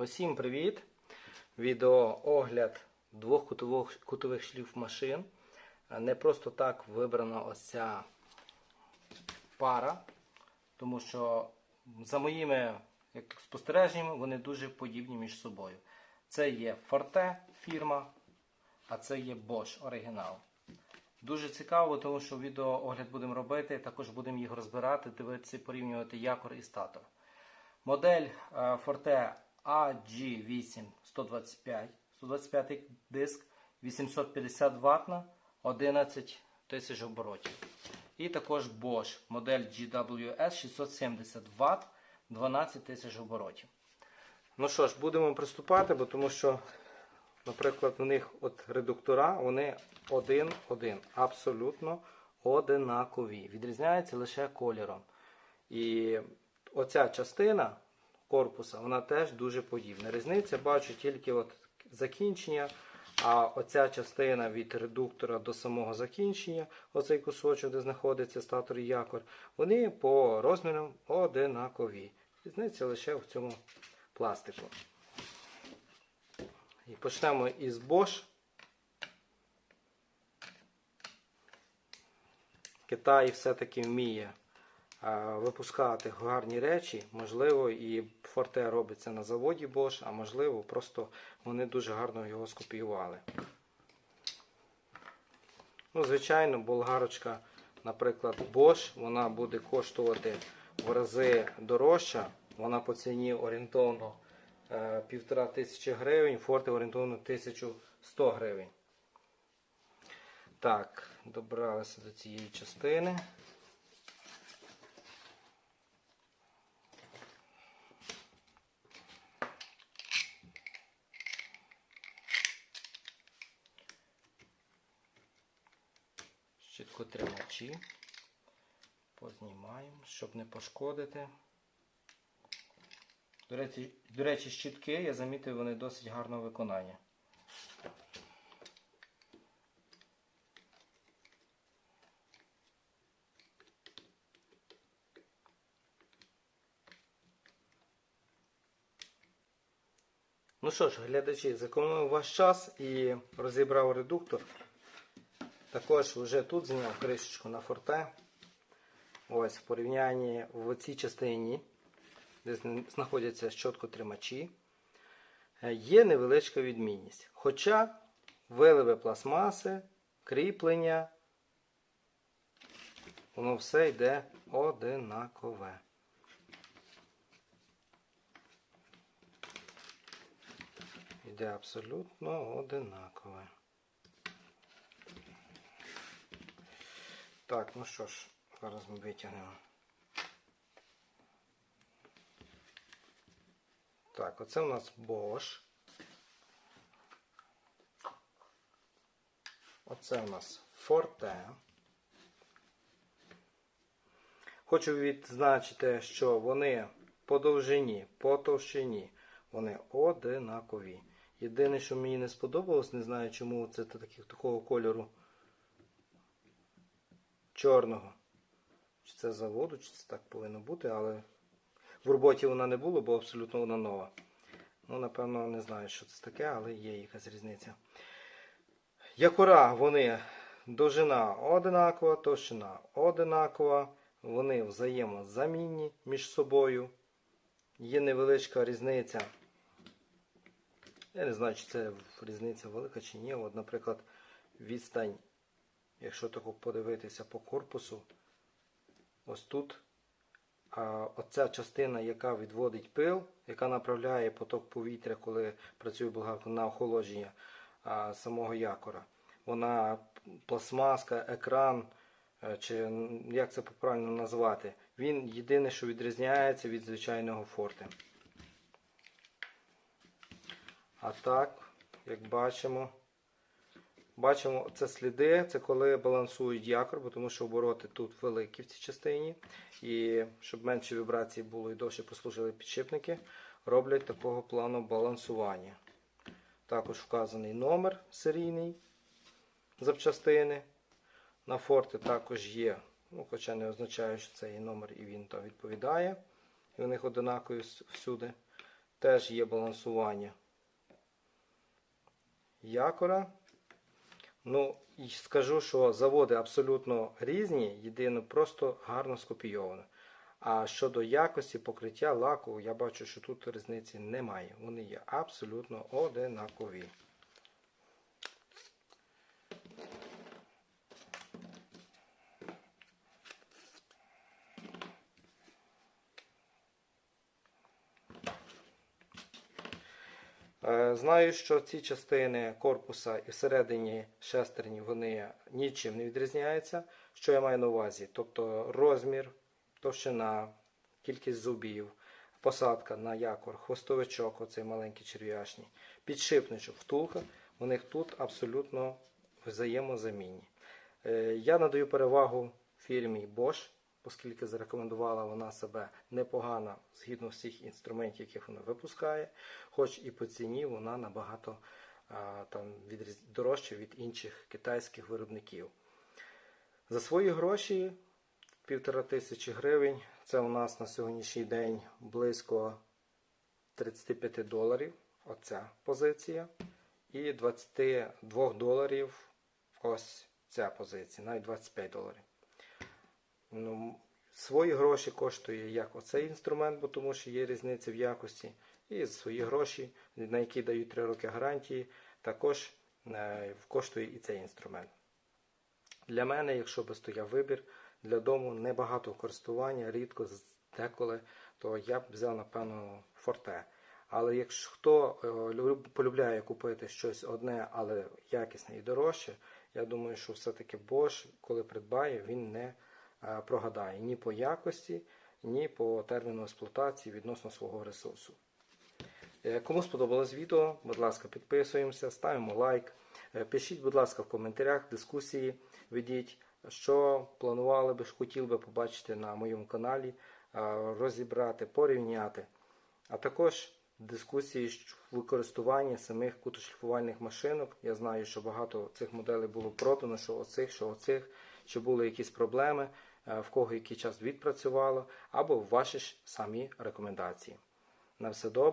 Усім привіт! Відеоогляд двох кутових, кутових шліф машин. Не просто так вибрана ось ця пара, тому що за моїми як спостереженнями вони дуже подібні між собою. Це є Forte фірма, а це є Bosch оригінал. Дуже цікаво, тому що відеоогляд будемо робити, також будемо їх розбирати, дивитися, порівнювати якор і статор. Модель Forte AG8 125, 125 диск, 850 ватна, 11 тисяч оборотів. І також Bosch модель GWS 670 Вт, 12 тисяч оборотів. Ну що ж, будемо приступати, бо тому що, наприклад, в них от редуктора, вони один-один, абсолютно одинакові. Відрізняються лише кольором. І оця частина корпуса, вона теж дуже подібна. Різниця бачу тільки от закінчення, а оця частина від редуктора до самого закінчення, оцей кусочок, де знаходиться статор і якор, вони по розмірам одинакові. Різниця лише в цьому пластику. І почнемо із Bosch. Китай все-таки вміє випускати гарні речі. Можливо, і Форте робиться на заводі Bosch, а можливо, просто вони дуже гарно його скопіювали. Ну, Звичайно, болгарочка, наприклад, Bosch, вона буде коштувати в рази дорожча. Вона по ціні орієнтовно е, півтора тисячі гривень, Форте орієнтовно 1100 гривень. Так, добралися до цієї частини. Щіткотримачі. Познімаємо, щоб не пошкодити. До речі, до речі, щітки, я замітив, вони досить гарного виконання. Ну що ж, глядачі, зекономив ваш час і розібрав редуктор. Також вже тут зняв кришечку на форте. Ось в порівнянні в цій частині, де знаходяться щоткотримачі, е, є невеличка відмінність. Хоча виливи пластмаси, кріплення, воно все йде одинакове. Йде абсолютно одинакове. Так, ну що ж, зараз ми витягнемо. Так, оце у нас Bosch. Оце у нас Forte. Хочу відзначити, що вони по довжині, по товщині, вони одинакові. Єдине, що мені не сподобалось, не знаю, чому це такого кольору чорного. Чи це заводу, чи це так повинно бути, але в роботі вона не було, бо абсолютно вона нова. Ну, напевно, не знаю, що це таке, але є якась різниця. Якора, вони довжина одинакова, товщина одинакова, вони взаємозамінні між собою. Є невеличка різниця. Я не знаю, чи це різниця велика чи ні. От, наприклад, відстань якщо тако подивитися по корпусу, ось тут оця частина, яка відводить пил, яка направляє поток повітря, коли працює болгарка на охолодження самого якора. Вона пластмаска, екран, е, чи як це правильно назвати, він єдине, що відрізняється від звичайного форте. А так, як бачимо, Бачимо, це сліди, це коли балансують якор, бо тому що обороти тут великі в цій частині. І щоб менше вібрацій було і довше послужили підшипники, роблять такого плану балансування. Також вказаний номер серійний запчастини. На форти також є, ну, хоча не означає, що це є номер і він там відповідає. І у них одинакові всюди. теж є балансування якора. Ну, скажу, що заводи абсолютно різні, єдине просто гарно скопійовано. А щодо якості покриття лаку, я бачу, що тут різниці немає. Вони є абсолютно одинакові. Знаю, що ці частини корпуса і всередині шестерні вони нічим не відрізняються. Що я маю на увазі? Тобто розмір, товщина, кількість зубів, посадка на якор, хвостовичок, оцей маленький черв'ячний, підшипничок, втулка, у них тут абсолютно взаємозамінні. Е, Я надаю перевагу фірмі Bosch, оскільки зарекомендувала вона себе непогано згідно всіх інструментів, яких вона випускає, хоч і по ціні вона набагато там, відріз... дорожча від інших китайських виробників. За свої гроші півтора тисячі гривень. Це у нас на сьогоднішній день близько 35 доларів. Оця позиція. І 22 доларів ось ця позиція, навіть 25 доларів. Ну, свої гроші коштує як оцей інструмент, бо тому що є різниця в якості. І свої гроші, на які дають 3 роки гарантії, також е, коштує і цей інструмент. Для мене, якщо би стояв вибір, для дому небагато користування, рідко деколи, то я б взяв, напевно, форте. Але якщо хто е, полюбляє купити щось одне, але якісне і дорожче, я думаю, що все-таки Bosch, коли придбає, він не прогадає ні по якості, ні по терміну експлуатації відносно свого ресурсу. Е, Кому сподобалось відео, будь ласка, підписуємося, ставимо лайк. Е, Пишіть, будь ласка, в коментарях дискусії ведіть, що планували би, хотіли би побачити на моєму каналі, е, розібрати, порівняти. А також дискусії щ- використання самих кутошліфувальних машинок. Я знаю, що багато цих моделей було продано, що оцих, що оцих, чи були якісь проблеми, е, в кого який час відпрацювало, або ваші ж самі рекомендації. На все добре.